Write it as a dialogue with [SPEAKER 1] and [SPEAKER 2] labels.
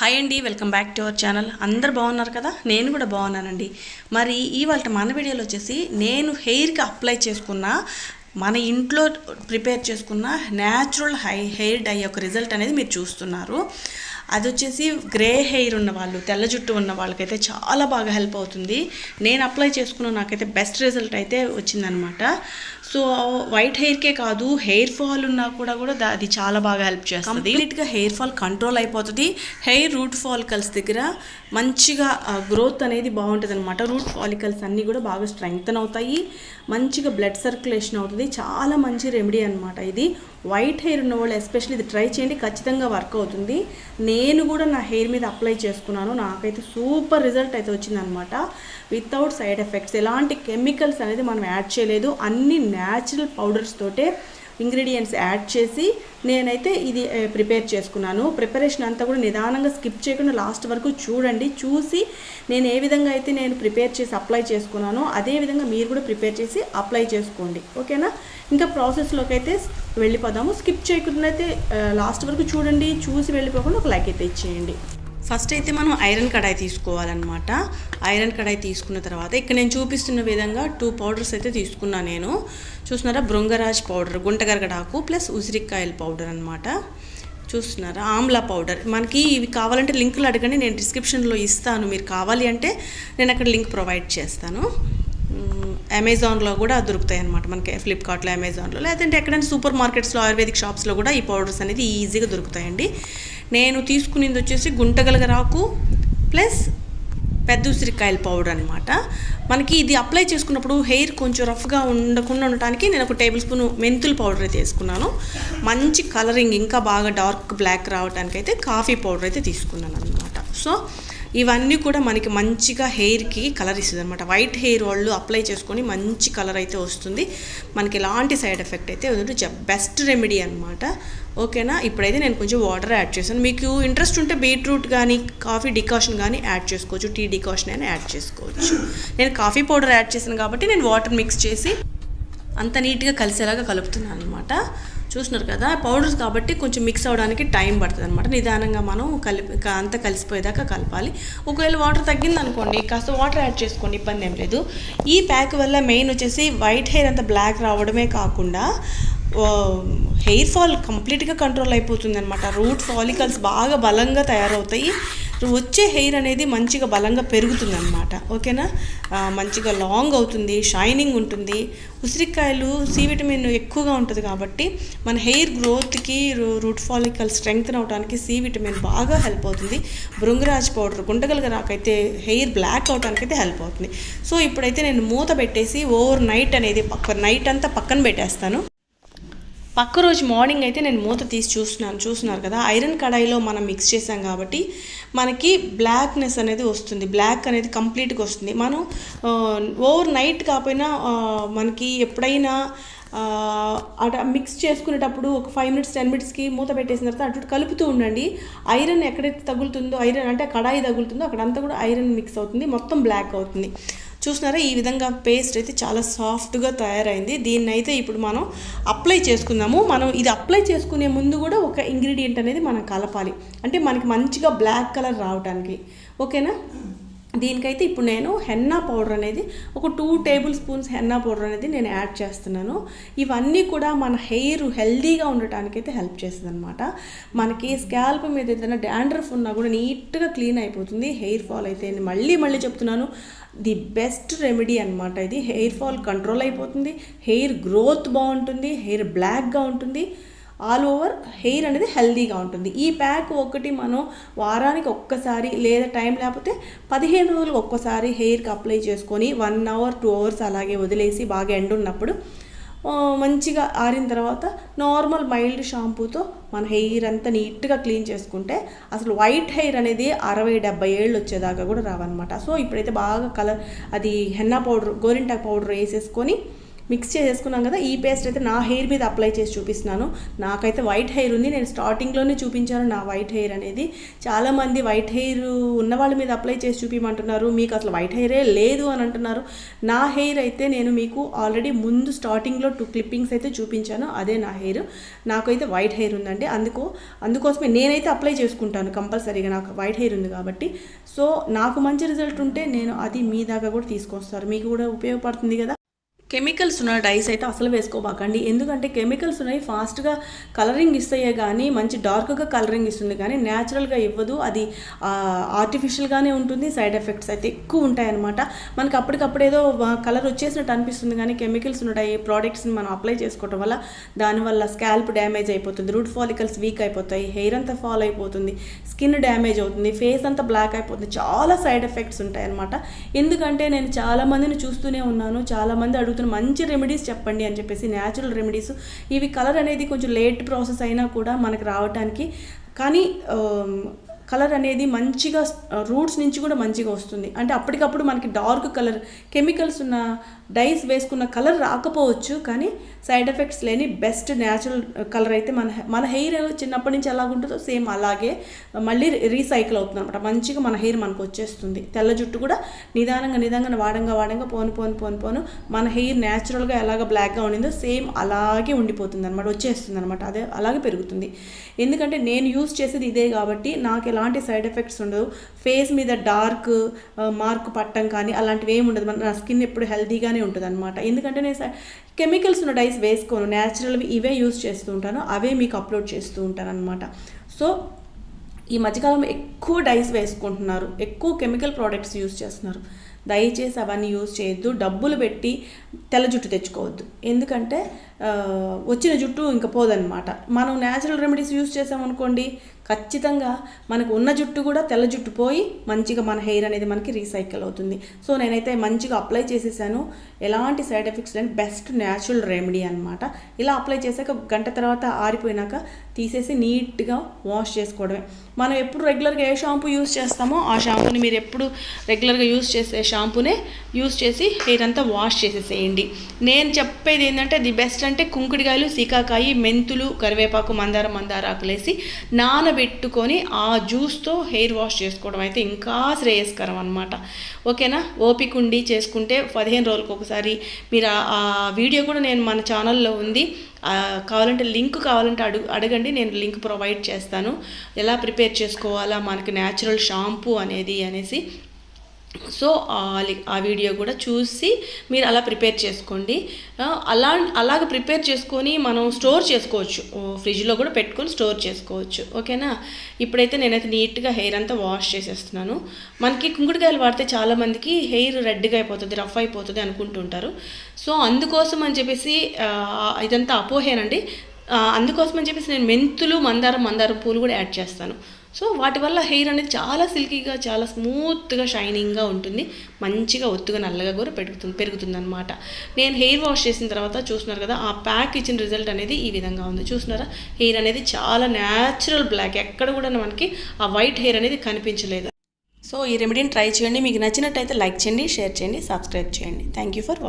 [SPEAKER 1] Hi అండి welcome back to our channel అందరు బాగున్నారు కదా? నేను కూడా బాగున్నానండి. మరి ఇవాళ మన వీడియోలో వచ్చేసి నేను హెయిర్కి అప్లై చేసుకున్న మన ఇంట్లో ప్రిపేర్ చేసుకున్న న్యాచురల్ హై హెయిర్ డై యొక్క రిజల్ట్ అనేది మీరు చూస్తున్నారు. అది వచ్చేసి గ్రే హెయిర్ ఉన్న వాళ్ళు తెల్ల జుట్టు ఉన్న వాళ్ళకైతే చాలా బాగా హెల్ప్ అవుతుంది. నేను అప్లై చేసుకున్న నాకైతే బెస్ట్ రిజల్ట్ అయితే వచ్చిందనమాట. సో వైట్ హెయిర్కే కాదు హెయిర్ ఫాల్ ఉన్నా కూడా కూడా అది చాలా బాగా హెల్ప్ చేస్తుంది. కంప్లీట్గా హెయిర్ ఫాల్ కంట్రోల్ అయిపోతుంది. హెయిర్ రూట్ ఫాలికల్స్ దగ్గర మంచిగా గ్రోత్ అనేది బాగుంటుంది అనమాట రూట్ ఫాలికల్స్ అన్నీ కూడా బాగా స్ట్రెంగ్తన్ అవుతాయి. మంచిగా బ్లడ్ సర్క్యులేషన్ అవుతుంది. చాలా మంచి రెమెడీ అనమాట ఇది. వైట్ హెయిర్ ఉన్న వాళ్ళు ఎస్పెషల్లీ ఇది ట్రై చేయండి ఖచ్చితంగా వర్క్ అవుతుంది. నేను కూడా నా హెయిర్ మీద అప్లై చేసుకున్నాను. నాకైతే సూపర్ రిజల్ట్ అయితే వచ్చిందనమాట వితౌట్ సైడ్ ఎఫెక్ట్స్ ఎలాంటి కెమికల్స్ అనేది మనం యాడ్ చేయలేదు. అన్ని న్యాచురల్ పౌడర్స్ తోటే ఇంగ్రీడియంట్స్ యాడ్ చేసి నేనైతే ఇది ప్రిపేర్ చేసుకున్నాను. ప్రిపరేషన్ అంతా కూడా నిదానంగా స్కిప్ చేయకుండా లాస్ట్ వరకు చూడండి. చూసి నేను ఏ విధంగా అయితే నేను ప్రిపేర్ చేసి అప్లై చేసుకున్నానో అదే విధంగా మీరు కూడా ప్రిపేర్ చేసి అప్లై చేసుకోండి. ఓకేనా? ఇంకా ప్రాసెస్లోకి అయితే వెళ్ళిపోదాము. స్కిప్ చేయకుండా అయితే లాస్ట్ వరకు చూడండి. చూసి వెళ్ళిపోకుండా ఒక లైక్ అయితే ఇచ్చేయండి. ఫస్ట్ అయితే మనం ఐరన్ కడాయి తీసుకోవాలన్నమాట. ఐరన్ కడాయి తీసుకున్న తర్వాత ఇక్కడ నేను చూపిస్తున్న విధంగా టూ పౌడర్స్ అయితే తీసుకున్నా నేను. చూస్తున్నారా? బృంగరాజ్ పౌడర్ గుంటగరగడాకు ప్లస్ ఉసిరికాయల పౌడర్ అనమాట చూస్తున్నారా? ఆమ్లా పౌడర్. మనకి ఇవి కావాలంటే లింకులు అడగండి నేను డిస్క్రిప్షన్లో ఇస్తాను. మీరు కావాలి అంటే నేను అక్కడ లింక్ ప్రొవైడ్ చేస్తాను. అమెజాన్లో కూడా దొరుకుతాయి అనమాట మనకి ఫ్లిప్కార్ట్లో అమెజాన్లో. లేదంటే ఎక్కడైనా సూపర్ మార్కెట్స్లో ఆయుర్వేదిక్ షాప్స్లో కూడా ఈ పౌడర్స్ అనేది ఈజీగా దొరుకుతాయండి. నేను తీసుకునేది వచ్చేసి గుంటగలగరాకు ప్లస్ పెద్ద ఉసిరికాయల పౌడర్ అనమాట మనకి ఇది అప్లై చేసుకున్నప్పుడు హెయిర్ కొంచెం రఫ్గా ఉండకుండా ఉండటానికి నేను ఒక టేబుల్ స్పూన్ మెంతుల పౌడర్ అయితే వేసుకున్నాను. మంచి కలరింగ్ ఇంకా బాగా డార్క్ బ్లాక్ రావడానికి అయితే కాఫీ పౌడర్ అయితే తీసుకున్నాను అనమాట సో ఇవన్నీ కూడా మనకి మంచిగా హెయిర్కి కలర్ ఇస్తుంది అనమాట వైట్ హెయిర్ వాళ్ళు అప్లై చేసుకొని మంచి కలర్ అయితే వస్తుంది. మనకి ఎలాంటి సైడ్ ఎఫెక్ట్ అయితే బెస్ట్ రెమెడీ అనమాట ఓకేనా ఇప్పుడైతే నేను కొంచెం వాటర్ యాడ్ చేశాను. మీకు ఇంట్రెస్ట్ ఉంటే బీట్రూట్ కానీ కాఫీ డికాషన్ కానీ యాడ్ చేసుకోవచ్చు. టీ డికాషన్ అయినా యాడ్ చేసుకోవచ్చు. నేను కాఫీ పౌడర్ యాడ్ చేశాను కాబట్టి నేను వాటర్ మిక్స్ చేసి అంత నీట్గా కలిసేలాగా కలుపుతున్నాను అనమాట చూస్తున్నారు కదా పౌడర్స్ కాబట్టి కొంచెం మిక్స్ అవ్వడానికి టైం పడుతుంది అనమాట నిదానంగా మనం కలిపి అంతా కలిసిపోయేదాకా కలపాలి. ఒకవేళ వాటర్ తగ్గిందనుకోండి కాస్త వాటర్ యాడ్ చేసుకోండి ఇబ్బంది ఏం లేదు. ఈ ప్యాక్ వల్ల మెయిన్ వచ్చేసి వైట్ హెయిర్ అంతా బ్లాక్ రావడమే కాకుండా హెయిర్ ఫాల్ కంప్లీట్గా కంట్రోల్ అయిపోతుంది అనమాట రూట్ ఫాలికల్స్ బాగా బలంగా తయారవుతాయి. వచ్చే హెయిర్ అనేది మంచిగా బలంగా పెరుగుతుంది అనమాట ఓకేనా మంచిగా లాంగ్ అవుతుంది షైనింగ్ ఉంటుంది. ఉసిరికాయలు సి విటమిన్ ఎక్కువగా ఉంటుంది కాబట్టి మన హెయిర్ గ్రోత్కి రూట్ ఫాలికల్ స్ట్రెంగ్త్ అవడానికి సి విటమిన్ బాగా హెల్ప్ అవుతుంది. బృంగరాజ్ పౌడర్ గుంటగలగా నాకైతే హెయిర్ బ్లాక్ అవడానికి అయితే హెల్ప్ అవుతుంది. సో ఇప్పుడైతే నేను మూత పెట్టేసి ఓవర్ నైట్ అనేది పక్క నైట్ అంతా పక్కన పెట్టేస్తాను. పక్క రోజు మార్నింగ్ అయితే నేను మూత తీసి చూస్తున్నాను. చూస్తున్నారు కదా? ఐరన్ కడాయిలో మనం మిక్స్ చేసాం కాబట్టి మనకి బ్లాక్నెస్ అనేది వస్తుంది. బ్లాక్ అనేది కంప్లీట్గా వస్తుంది. మనం ఓవర్ నైట్ కాకపోయినా మనకి ఎప్పుడైనా అట మిక్స్ చేసుకునేటప్పుడు ఒక ఫైవ్ మినిట్స్ టెన్ మినిట్స్కి మూత పెట్టేసిన తర్వాత అటు కలుపుతూ ఉండండి. ఐరన్ ఎక్కడైతే తగులుతుందో ఐరన్ అంటే కడాయి తగులుతుందో అక్కడంతా కూడా ఐరన్ మిక్స్ అవుతుంది. మొత్తం బ్లాక్ అవుతుంది. చూసినారా? ఈ విధంగా పేస్ట్ అయితే చాలా సాఫ్ట్గా తయారైంది. దీన్ని అయితే ఇప్పుడు మనం అప్లై చేసుకుందాము. మనం ఇది అప్లై చేసుకునే ముందు కూడా ఒక ఇంగ్రీడియంట్ అనేది మనం కలపాలి. అంటే మనకి మంచిగా బ్లాక్ కలర్ రావడానికి ఓకేనా దీనికైతే ఇప్పుడు నేను హెన్నా పౌడర్ అనేది ఒక two table spoons henna powder అనేది నేను యాడ్ చేస్తున్నాను. ఇవన్నీ కూడా మన హెయిర్ హెల్దీగా ఉండటానికి అయితే హెల్ప్ చేస్తుంది అనమాట మనకి స్కాల్ప్ మీద ఏదైనా డాండ్రఫ్ ఉన్నా కూడా నీట్గా క్లీన్ అయిపోతుంది హెయిర్ ఫాల్ అయితే. మళ్ళీ మళ్ళీ చెప్తున్నాను ది బెస్ట్ రెమెడీ అనమాట ఇది. హెయిర్ ఫాల్ కంట్రోల్ అయిపోతుంది హెయిర్ గ్రోత్ బాగుంటుంది హెయిర్ బ్లాక్గా ఉంటుంది. ఆల్ ఓవర్ హెయిర్ అనేది హెల్దీగా ఉంటుంది. ఈ ప్యాక్ ఒకటి మనం వారానికి ఒక్కసారి లేదా టైం లేకపోతే పదిహేను రోజులకు ఒక్కసారి హెయిర్కి అప్లై చేసుకొని వన్ అవర్ టూ అవర్స్ అలాగే వదిలేసి బాగా ఎండ ఉన్నప్పుడు మంచిగా ఆరిన తర్వాత నార్మల్ మైల్డ్ షాంపూతో మన హెయిర్ అంతా నీట్గా క్లీన్ చేసుకుంటే అసలు వైట్ హెయిర్ అనేది అరవై డెబ్బై ఏళ్ళు వచ్చేదాకా కూడా రావన్నమాట. సో ఇప్పుడైతే బాగా కలర్ అది హెన్నా పౌడర్ గోరింటాక్ పౌడర్ వేసేసుకొని మిక్స్ చేసేసుకున్నాం కదా ఈ పేస్ట్ అయితే నా హెయిర్ మీద అప్లై చేసి చూపిస్తున్నాను. నాకైతే వైట్ హెయిర్ ఉంది నేను స్టార్టింగ్లోనే చూపించాను నా వైట్ హెయిర్ అనేది. చాలామంది వైట్ హెయిర్ ఉన్న వాళ్ళ మీద అప్లై చేసి చూపించమంటున్నారు మీకు అసలు వైట్ హెయిరే లేదు అని అంటున్నారు. నా హెయిర్ అయితే నేను మీకు ఆల్రెడీ ముందు స్టార్టింగ్లో టూ క్లిప్పింగ్స్ అయితే చూపించాను అదే నా హెయిర్ నాకైతే వైట్ హెయిర్ ఉందండి. అందుకు అందుకోసమే నేనైతే అప్లై చేసుకుంటాను కంపల్సరీగా నాకు వైట్ హెయిర్ ఉంది కాబట్టి. సో నాకు మంచి రిజల్ట్ ఉంటే నేను అది మీ దాకా కూడా తీసుకొస్తారు. మీకు కూడా ఉపయోగపడుతుంది కదా. కెమికల్స్ ఉన్న డైస్ అయితే అసలు వేసుకోబాకండి. ఎందుకంటే కెమికల్స్ ఉన్నాయి ఫాస్ట్గా కలరింగ్ ఇస్తాయే కానీ మంచి డార్క్గా కలరింగ్ ఇస్తుంది కానీ న్యాచురల్గా ఇవ్వదు. అది ఆర్టిఫిషియల్గానే ఉంటుంది సైడ్ ఎఫెక్ట్స్ అయితే ఎక్కువ ఉంటాయన్నమాట. మనకి అప్పటికప్పుడు ఏదో కలర్ వచ్చేసినట్టు అనిపిస్తుంది కానీ కెమికల్స్ ఉన్నాయి ప్రోడక్ట్స్ని మనం అప్లై చేసుకోవడం వల్ల దానివల్ల స్కాల్ప్ డ్యామేజ్ అయిపోతుంది రూట్ ఫాలికల్స్ వీక్ అయిపోతాయి హెయిర్ అంతా ఫాల్ అయిపోతుంది స్కిన్ డ్యామేజ్ అవుతుంది ఫేస్ అంతా బ్లాక్ అయిపోతుంది చాలా సైడ్ ఎఫెక్ట్స్ ఉంటాయి అనమాట ఎందుకంటే నేను చాలా మందిని చూస్తూనే ఉన్నాను చాలామంది మంది అడుగుతున్న మంచి రెమెడీస్ చెప్పండి అని చెప్పేసి న్యాచురల్ రెమెడీస్ ఇవి కలర్ అనేది కొంచెం లేట్ ప్రాసెస్ అయినా కూడా మనకు రావడానికి కానీ కలర్ అనేది మంచిగా రూట్స్ నుంచి కూడా మంచిగా వస్తుంది. అంటే అప్పటికప్పుడు మనకి డార్క్ కలర్ కెమికల్స్ ఉన్న డైస్ వేసుకున్న కలర్ రాకపోవచ్చు. కానీ సైడ్ ఎఫెక్ట్స్ లేని బెస్ట్ న్యాచురల్ కలర్ అయితే మన మన హెయిర్ చిన్నప్పటి నుంచి ఎలాగుంటుందో సేమ్ అలాగే మళ్ళీ రీసైకిల్ అవుతుంది అనమాట మంచిగా మన హెయిర్ మనకు వచ్చేస్తుంది. తెల్ల జుట్టు కూడా నిదానంగా నిదానంగా వాడంగా వాడంగా పోను పోను పోను పోను మన హెయిర్ న్యాచురల్గా ఎలాగ బ్లాక్గా ఉండిందో సేమ్ అలాగే ఉండిపోతుంది అనమాట వచ్చేస్తుంది అనమాట అదే అలాగే పెరుగుతుంది. ఎందుకంటే నేను యూస్ చేసేది ఇదే కాబట్టి నాకు ఎలాంటి సైడ్ ఎఫెక్ట్స్ ఉండవు. ఫేస్ మీద డార్క్ మార్క్ పట్టం కానీ అలాంటివి ఏమి ఉండదు. మన నా స్కిన్ ఎప్పుడు హెల్తీగానే ఉంటుంది అనమాట ఎందుకంటే నేను కెమికల్స్ ఉన్న డైస్ వేసుకోను న్యాచురల్వి ఇవే యూస్ చేస్తూ ఉంటాను అవే మీకు అప్లోడ్ చేస్తూ ఉంటాను అనమాట సో ఈ మధ్యకాలంలో ఎక్కువ డైస్ వేసుకుంటున్నారు ఎక్కువ కెమికల్ ప్రోడక్ట్స్ యూస్ చేస్తున్నారు. దయచేసి అవన్నీ యూజ్ చేయొద్దు. డబ్బులు పెట్టి తెల్ల జుట్టు తెచ్చుకోవద్దు. ఎందుకంటే వచ్చిన జుట్టు ఇంకా పోదనమాట మనం న్యాచురల్ రెమెడీస్ యూజ్ చేసామనుకోండి ఖచ్చితంగా మనకు ఉన్న జుట్టు కూడా తెల్ల జుట్టు పోయి మంచిగా మన హెయిర్ అనేది మనకి రీసైకిల్ అవుతుంది. సో నేనైతే మంచిగా అప్లై చేసేసాను. ఎలాంటి సైడ్ ఎఫెక్ట్స్ లేని బెస్ట్ న్యాచురల్ రెమెడీ అనమాట ఇలా అప్లై చేశాక గంట తర్వాత ఆరిపోయినాక తీసేసి నీట్గా వాష్ చేసుకోవడమే. మనం ఎప్పుడు రెగ్యులర్గా ఏ షాంపూ యూస్ చేస్తామో ఆ షాంపూని మీరు ఎప్పుడు రెగ్యులర్గా యూస్ చేసే షాంపూనే యూస్ చేసి హెయిర్ అంతా వాష్ చేసేసేయండి. నేను చెప్పేది ఏంటంటే ది బెస్ట్ అంటే కుంకుడికాయలు సీకాకాయ మెంతులు కరివేపాకు మందార మందార ఆకులేసి నానబెట్టుకొని ఆ జ్యూస్తో హెయిర్ వాష్ చేసుకోవడం అయితే ఇంకా శ్రేయస్కరం అనమాట ఓకేనా? ఓపిక ఉండి చేసుకుంటే పదిహేను రోజులకు ఒకసారి మీరు ఆ వీడియో కూడా నేను మన ఛానల్లో ఉంది. కావాలంటే లింక్ కావాలంటే అడుగు అడగండి. నేను లింక్ ప్రొవైడ్ చేస్తాను. ఎలా ప్రిపేర్ చేసుకోవాలా? మనకి న్యాచురల్ షాంపూ అనేది అనేసి సో ఆ వీడియో కూడా చూసి మీరు అలా ప్రిపేర్ చేసుకోండి. అలా అలాగ ప్రిపేర్ చేసుకొని మనం స్టోర్ చేసుకోవచ్చు. ఫ్రిడ్జ్లో కూడా పెట్టుకొని స్టోర్ చేసుకోవచ్చు. ఓకేనా? ఇప్పుడైతే నేనైతే నీట్గా హెయిర్ అంతా వాష్ చేసేస్తున్నాను. మనకి కుంకుడుకాయలు వాడితే చాలామందికి హెయిర్ రెడ్గా అయిపోతుంది రఫ్ అయిపోతుంది అనుకుంటుంటారు. సో అందుకోసం అని చెప్పేసి ఇదంతా అపోహేనండి. అందుకోసం అని చెప్పేసి నేను మెంతులు మందారం మందారం పూలు కూడా యాడ్ చేస్తాను. సో వాటి వల్ల హెయిర్ అనేది చాలా సిల్కీగా చాలా స్మూత్గా షైనింగ్గా ఉంటుంది. మంచిగా ఒత్తుగా నల్లగా కూడా పెరుగుతుంది పెరుగుతుంది అనమాట నేను హెయిర్ వాష్ చేసిన తర్వాత చూస్తున్నారు కదా ఆ ప్యాక్ ఇచ్చిన రిజల్ట్ అనేది ఈ విధంగా ఉంది. చూస్తున్నారా? హెయిర్ అనేది చాలా న్యాచురల్ బ్లాక్. ఎక్కడ కూడా మనకి ఆ వైట్ హెయిర్ అనేది కనిపించలేదు. సో ఈ రెమెడీని ట్రై చేయండి. మీకు నచ్చినట్టయితే లైక్ చేయండి షేర్ చేయండి సబ్స్క్రైబ్ చేయండి. Thank you for watching.